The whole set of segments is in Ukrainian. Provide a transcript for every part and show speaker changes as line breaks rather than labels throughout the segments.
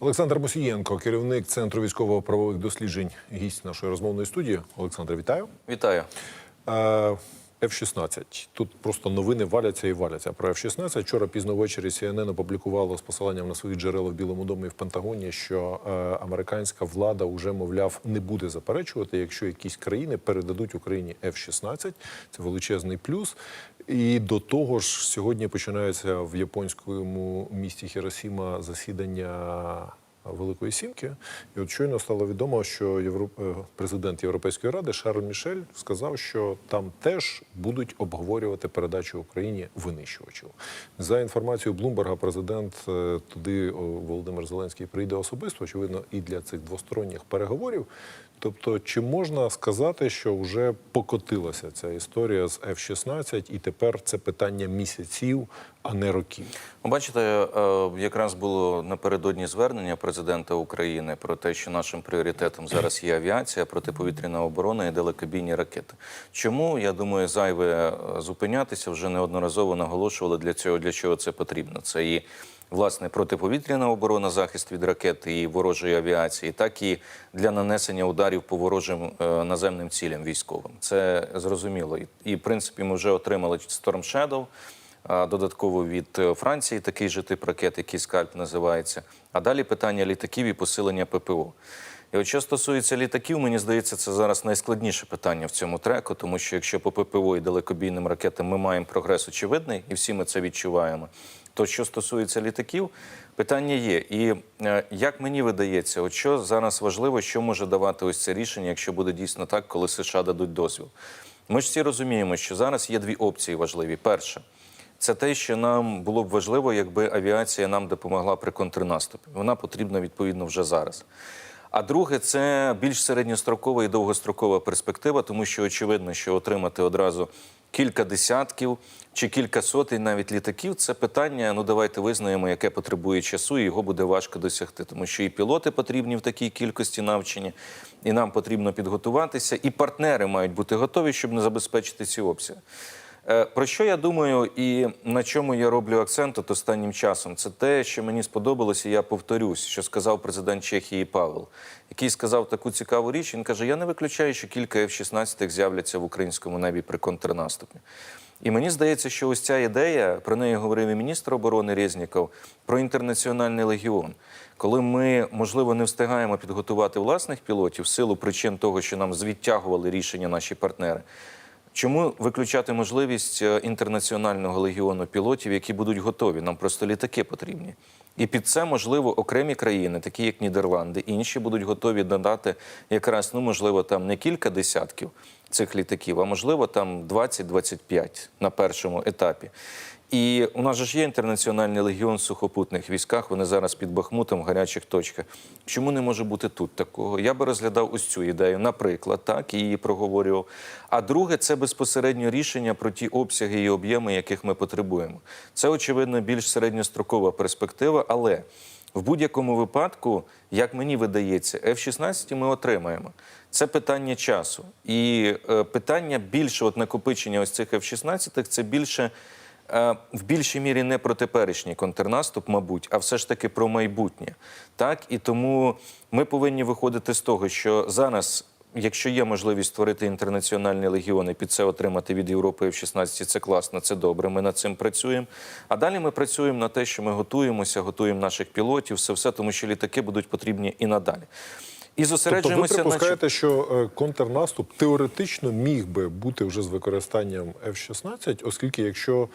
Олександр Мусієнко, керівник Центру військово-правових досліджень, гість нашої розмовної студії. Олександр, вітаю.
Вітаю.
Е, F-16. Тут просто новини валяться і валяться про F-16. Вчора пізно ввечері CNN опублікувало з посиланням на своїх джерел в Білому домі і в Пентагоні, що е, американська влада вже, мовляв, не буде заперечувати, якщо якісь країни передадуть Україні F-16. Це величезний плюс. І до того ж, сьогодні починається в японському місті Хіросіма засідання Великої Сімки. І от щойно стало відомо, що Євро... е, президент Європейської ради Шарль Мішель сказав, що там теж будуть обговорювати передачу Україні винищувачів. За інформацією Блумберга, президент е, туди Володимир Зеленський прийде особисто, очевидно, і для цих двосторонніх переговорів. Тобто, чи можна сказати, що вже покотилася ця історія з F-16, і тепер це питання місяців, а не років?
Ви Бачите, е, якраз було напередодні звернення президента України про те, що нашим пріоритетом зараз є авіація, протиповітряна оборона і далекобійні ракети. Чому я думаю, зайве е, зупинятися вже неодноразово наголошували для цього, для чого це потрібно. Це і власне протиповітряна оборона, захист від ракет і ворожої авіації, так і для нанесення ударів по ворожим е, наземним цілям військовим. Це зрозуміло. І, в принципі ми вже отримали Storm Shadow, додатково від е, Франції такий же тип ракет, який скальп називається. А далі питання літаків і посилення ППО. І от що стосується літаків, мені здається, це зараз найскладніше питання в цьому треку, тому що якщо по ППО і далекобійним ракетам ми маємо прогрес очевидний, і всі ми це відчуваємо. То що стосується літаків, питання є. І е, як мені видається, от що зараз важливо, що може давати ось це рішення, якщо буде дійсно так, коли США дадуть дозвіл. Ми ж всі розуміємо, що зараз є дві опції важливі. Перша це те, що нам було б важливо, якби авіація нам допомогла при контрнаступі. Вона потрібна відповідно вже зараз. А друге, це більш середньострокова і довгострокова перспектива, тому що очевидно, що отримати одразу кілька десятків чи кілька сотень навіть літаків це питання. Ну давайте визнаємо, яке потребує часу, і його буде важко досягти, тому що і пілоти потрібні в такій кількості навчені, і нам потрібно підготуватися, і партнери мають бути готові, щоб не забезпечити ці обсяги. Е, Про що я думаю і на чому я роблю акцент от останнім часом? Це те, що мені сподобалося, я повторюсь, що сказав президент Чехії Павел, який сказав таку цікаву річ. Він каже: Я не виключаю, що кілька F-16 з'являться в українському небі при контрнаступі. І мені здається, що ось ця ідея, про неї говорив і міністр оборони Резніков, про інтернаціональний легіон. Коли ми, можливо, не встигаємо підготувати власних пілотів в силу причин того, що нам звідтягували рішення наші партнери. Чому виключати можливість е, інтернаціонального легіону пілотів, які будуть готові? Нам просто літаки потрібні. І під це, можливо, окремі країни, такі як Нідерланди, інші будуть готові надати якраз, ну, можливо, там не кілька десятків цих літаків, а можливо, там 20-25 на першому етапі. І у нас же ж є інтернаціональний легіон в сухопутних військах. Вони зараз під Бахмутом в гарячих точках. Чому не може бути тут такого? Я би розглядав ось цю ідею, наприклад, так і її проговорював. А друге, це безпосередньо рішення про ті обсяги і об'єми, яких ми потребуємо. Це очевидно більш середньострокова перспектива, але в будь-якому випадку, як мені видається, F-16 ми отримаємо. Це питання часу. І е, питання більше от накопичення ось цих F-16 це більше. Е, В більшій мірі не про теперішній контрнаступ, мабуть, а все ж таки про майбутнє. Так і тому ми повинні виходити з того, що зараз, якщо є можливість створити інтернаціональні легіони, під це отримати від Європи F-16, це класно, це добре. Ми над цим працюємо. А далі ми працюємо на те, що ми готуємося, готуємо наших пілотів, все все, тому що літаки будуть потрібні і надалі. І
Тобто ви
зосереджуємося на
припускаєте, що е, контрнаступ теоретично міг би бути вже з використанням F-16, оскільки якщо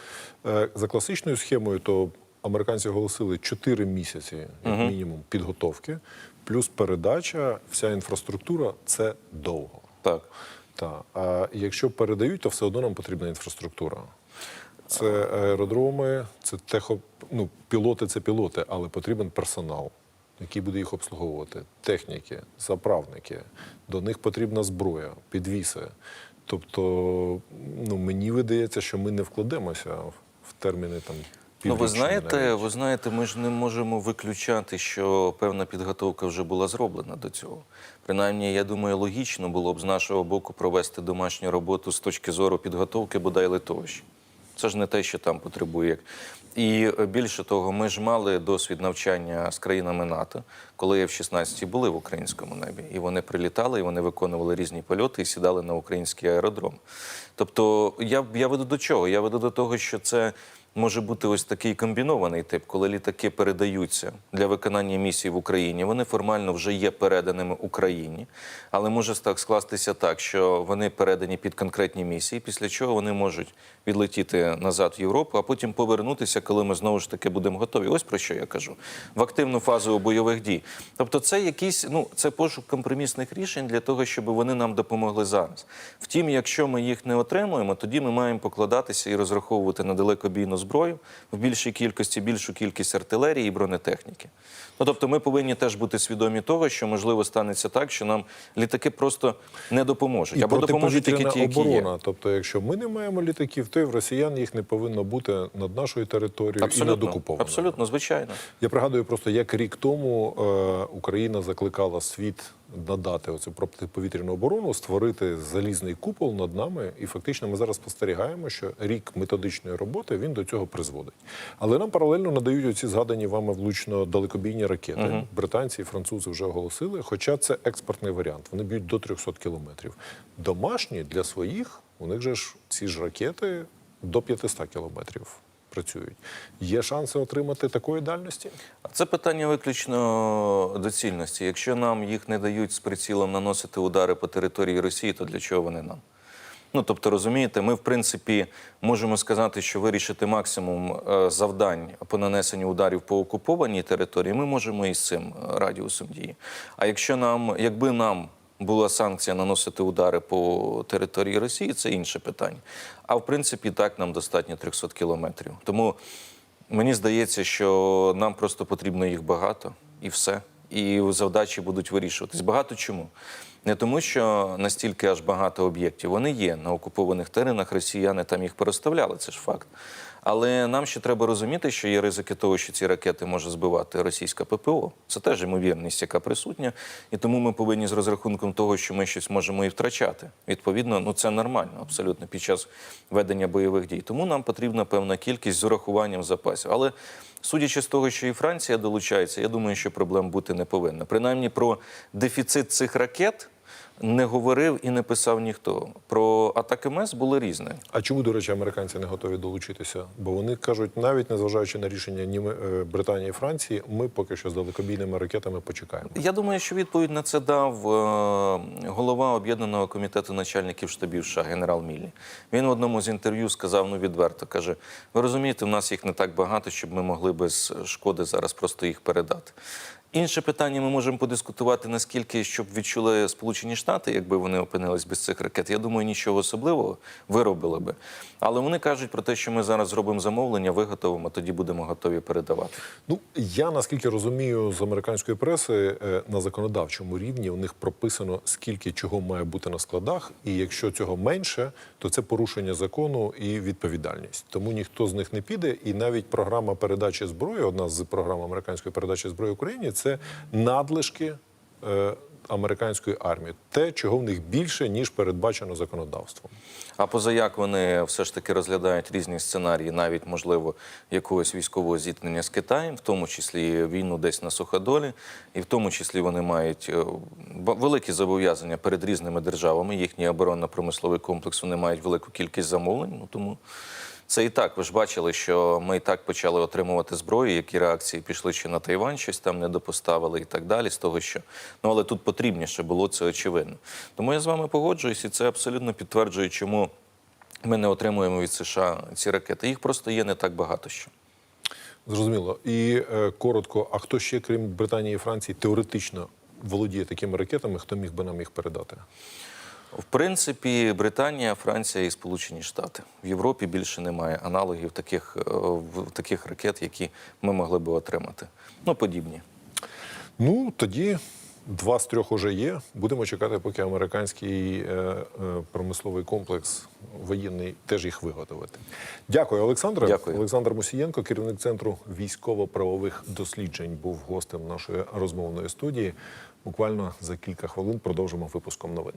е, за класичною схемою, то американці оголосили 4 місяці, як мінімум, підготовки, плюс передача, вся інфраструктура це довго.
так.
Так. А якщо передають, то все одно нам потрібна інфраструктура. Це аеродроми, це техо... ну, пілоти це пілоти, але потрібен персонал, який буде їх обслуговувати, техніки, заправники. До них потрібна зброя, підвіси. Тобто, ну, мені видається, що ми не вкладемося в терміни там.
Ну, ви знаєте,
навіть.
ви знаєте, ми ж не можемо виключати, що певна підготовка вже була зроблена до цього. Принаймні, я думаю, логічно було б з нашого боку провести домашню роботу з точки зору підготовки бодай литовищ. Це ж не те, що там потребує. І е, більше того, ми ж мали досвід навчання з країнами НАТО, коли F-16 були в українському небі. І вони прилітали, і вони виконували різні польоти і сідали на український аеродром. Тобто, я, я веду до чого? Я веду до того, що це може бути ось такий комбінований тип, коли літаки передаються для виконання місій в Україні. Вони формально вже є переданими Україні, але може так скластися так, що вони передані під конкретні місії, після чого вони можуть відлетіти назад в Європу, а потім повернутися, коли ми знову ж таки будемо готові. Ось про що я кажу в активну фазу бойових дій. Тобто, це якісь ну це пошук компромісних рішень для того, щоб вони нам допомогли зараз. Втім, якщо ми їх не отримуємо, тоді ми маємо покладатися і розраховувати на далекобійну зброю в більшій кількості, більшу кількість артилерії і бронетехніки. Ну тобто, ми повинні теж бути свідомі того, що можливо станеться так, що нам літаки просто не допоможуть
І
або допоможуть тільки ті, які є.
Тобто, якщо ми не маємо літаків, то і в росіян їх не повинно бути над нашою територією і над
Абсолютно,
окупованою.
абсолютно, звичайно.
Я пригадую просто, як рік тому е, Україна закликала світ надати оцю протиповітряну оборону, створити залізний купол над нами. І фактично ми зараз спостерігаємо, що рік методичної роботи він до цього призводить. Але нам паралельно надають оці згадані вами влучно далекобійні ракети. Британці і французи вже оголосили, хоча це експортний варіант. Вони б'ють до 300 кілометрів. Домашні для своїх у них же ж ці ж ракети до 500 кілометрів працюють. Є шанси отримати такої дальності?
Це питання виключно доцільності. Якщо нам їх не дають з прицілом наносити удари по території Росії, то для чого вони нам? Ну тобто, розумієте, ми в принципі можемо сказати, що вирішити максимум е, завдань по нанесенню ударів по окупованій території, ми можемо і з цим е, радіусом дії. А якщо нам, якби нам була санкція наносити удари по території Росії, це інше питання. А в принципі, так нам достатньо 300 кілометрів. Тому Мені здається, що нам просто потрібно їх багато і все. І завдачі будуть вирішуватись. Багато чому? Не тому, що настільки аж багато об'єктів. Вони є на окупованих теренах, росіяни там їх переставляли, це ж факт. Але нам ще треба розуміти, що є ризики того, що ці ракети може збивати російська ППО. Це теж ймовірність, яка присутня. І тому ми повинні з розрахунком того, що ми щось можемо і втрачати. Відповідно, ну це нормально абсолютно під час ведення бойових дій. Тому нам потрібна певна кількість з урахуванням запасів. Але судячи з того, що і Франція долучається, я думаю, що проблем бути не повинно. Принаймні про дефіцит цих ракет. Не говорив і не писав ніхто. Про атаки МЕС були різні.
А чому, до речі, американці не готові долучитися? Бо вони кажуть, навіть незважаючи на рішення Німе- е, Британії і Франції, ми поки що з далекобійними ракетами почекаємо.
Я думаю, що відповідь на це дав е, голова об'єднаного комітету начальників штабів США генерал Міллі. Він в одному з інтерв'ю сказав ну відверто: каже: ви розумієте, в нас їх не так багато, щоб ми могли без шкоди зараз просто їх передати. Інше питання ми можемо подискутувати, наскільки щоб відчули Сполучені Штати, якби вони опинились без цих ракет. Я думаю, нічого особливого виробили би. Але вони кажуть про те, що ми зараз зробимо замовлення, виготовимо, тоді будемо готові передавати.
Ну я наскільки розумію з американської преси е, на законодавчому рівні у них прописано скільки чого має бути на складах, і якщо цього менше, то це порушення закону і відповідальність. Тому ніхто з них не піде. І навіть програма передачі зброї, одна з програм американської передачі зброї Україні, це надлишки. е, Американської армії те, чого в них більше ніж передбачено законодавством.
А позаяк вони все ж таки розглядають різні сценарії, навіть можливо якогось військового зіткнення з Китаєм, в тому числі війну десь на суходолі, і в тому числі вони мають е, великі зобов'язання перед різними державами. Їхній оборонно-промисловий комплекс вони мають велику кількість замовлень. Ну тому це і так. Ви ж бачили, що ми і так почали отримувати зброю, які реакції пішли ще на Тайвань, щось там не допоставили і так далі. З того, що ну але тут потрібніше було це очевидно. Тому я з вами погоджуюсь, і це абсолютно підтверджує, чому ми не отримуємо від США ці ракети. Їх просто є не так багато що.
Зрозуміло. І е, коротко, а хто ще, крім Британії і Франції, теоретично володіє такими ракетами, хто міг би нам їх передати?
В принципі, Британія, Франція і Сполучені Штати в Європі більше немає аналогів таких, е, в- таких ракет, які ми могли би отримати. Ну, подібні.
Ну тоді два з трьох уже є. Будемо чекати, поки американський е, е, промисловий комплекс воєнний теж їх виготовити. Дякую, Олександре.
Дякую.
Олександр Мусієнко, керівник центру військово-правових досліджень, був гостем нашої розмовної студії. Буквально за кілька хвилин продовжимо випуском новин.